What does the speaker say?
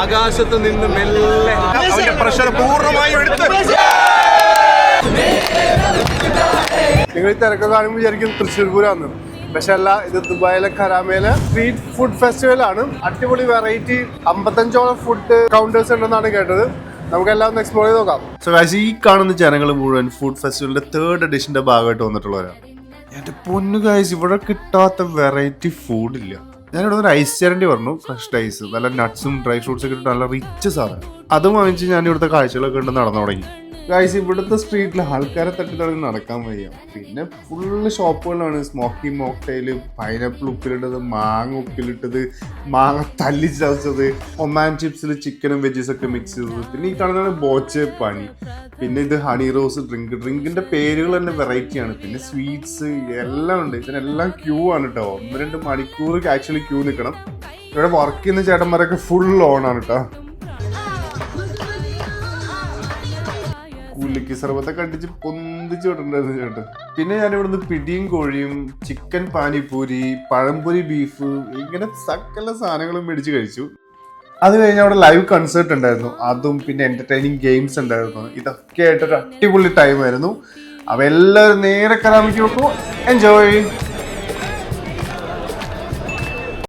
ആകാശത്ത് നിന്ന് മെല്ലെ അവന്റെ പ്രഷർ പൂർണമായും എടുത്ത്. നിങ്ങൾ ഈ തിരക്ക് കാണുമ്പോൾ വിചാരിക്കും തൃശ്ശൂർ പൂരാന്ന് പക്ഷെ അല്ല ഇത് ദുബായിലെ കരാമയിലെ സ്ട്രീറ്റ് ഫുഡ് ഫെസ്റ്റിവൽ ആണ്. അടിപൊളി വെറൈറ്റി അമ്പത്തഞ്ചോളം ഫുഡ് കൗണ്ടേഴ്സ് ഉണ്ടെന്നാണ് കേട്ടത്. നമുക്കെല്ലാം ഒന്ന് എക്സ്പ്ലോർ ചെയ്ത് നോക്കാം. സോ ഗൈസ് ഈ കാണുന്ന ജനങ്ങൾ മുഴുവൻ ഫുഡ് ഫെസ്റ്റിവലിന്റെ തേർഡ് എഡിഷന്റെ ഭാഗമായിട്ട് വന്നിട്ടുള്ളവരാണ്. എന്റെ പൊന്നു ഗൈസ് ഇവിടെ കിട്ടാത്ത വെറൈറ്റി ഫുഡ് ഇല്ല. ഞാനിവിടെ ഒരു ഐസ് ചേരേണ്ടി പറഞ്ഞു. ഫ്രഷ് ഐസ് നല്ല നട്ട്സും ഡ്രൈ ഫ്രൂട്ട്സ് ഒക്കെ ഇട്ടിട്ട് നല്ല റിച്ച് സാധനം. അത് വാങ്ങിച്ച് ഞാൻ ഇവിടുത്തെ കാഴ്ചകളൊക്കെ ഉണ്ട് നടന്നു തുടങ്ങി. ഗൈസ് ഇവിടുത്തെ സ്ട്രീറ്റിൽ ആൾക്കാരെ തട്ടി തടഞ്ഞ് നടക്കാൻ വയ്യ. പിന്നെ ഫുള്ള് ഷോപ്പുകളാണ് സ്മോക്കി മോക്ടൈൽ പൈനാപ്പിൾ ഉപ്പിലിട്ടത് മാങ്ങ ഉപ്പിലിട്ടത് മാങ്ങ തല്ലി ചതച്ചത് ഒമാൻ ചിപ്സിൽ ചിക്കനും വെജീസ് ഒക്കെ മിക്സ് ചെയ്തത്. പിന്നെ ഈ കാണുന്നതാണ് ബോച്ച് പണി. പിന്നെ ഇത് ഹണി റോസ് ഡ്രിങ്ക് ഡ്രിങ്കിന്റെ പേരുകൾ തന്നെ വെറൈറ്റിയാണ് പിന്നെ സ്വീറ്റ്സ് എല്ലാം ഉണ്ട്. ഇതിനെല്ലാം ക്യൂ ആണ് കേട്ടോ ഒന്ന് രണ്ട് മണിക്കൂർ ആക്ച്വലി ക്യൂ നിൽക്കണം ഇവിടെ വർക്ക് ചെയ്യുന്ന ചേട്ടന്മാരൊക്കെ ഫുൾ ഓൺ ആണ് കേട്ടോ കുലിക്ക് സർബത്തൊക്കെ അടിച്ച് പൊന്തിച്ച് വിടണ്ടായിരുന്നു ചേട്ടൻ പിന്നെ ഞാൻ ഇവിടുന്ന് പിടിയും കോഴിയും ചിക്കൻ പാനിപ്പൂരി പഴംപൊരി ബീഫ് ഇങ്ങനെ സകല സാധനങ്ങളും മേടിച്ച് കഴിച്ചു. അത് കഴിഞ്ഞ് അവിടെ ലൈവ് കൺസേർട്ട് ഉണ്ടായിരുന്നു. അതും പിന്നെ എന്റർടൈനിങ് ഗെയിംസ് ഉണ്ടായിരുന്നു. ഇതൊക്കെ ആയിട്ടൊരു അടിപൊളി ടൈം ആയിരുന്നു. അവ എല്ലാവരും നേരെ കലാമിക്ക് നോക്കൂ എൻജോയ്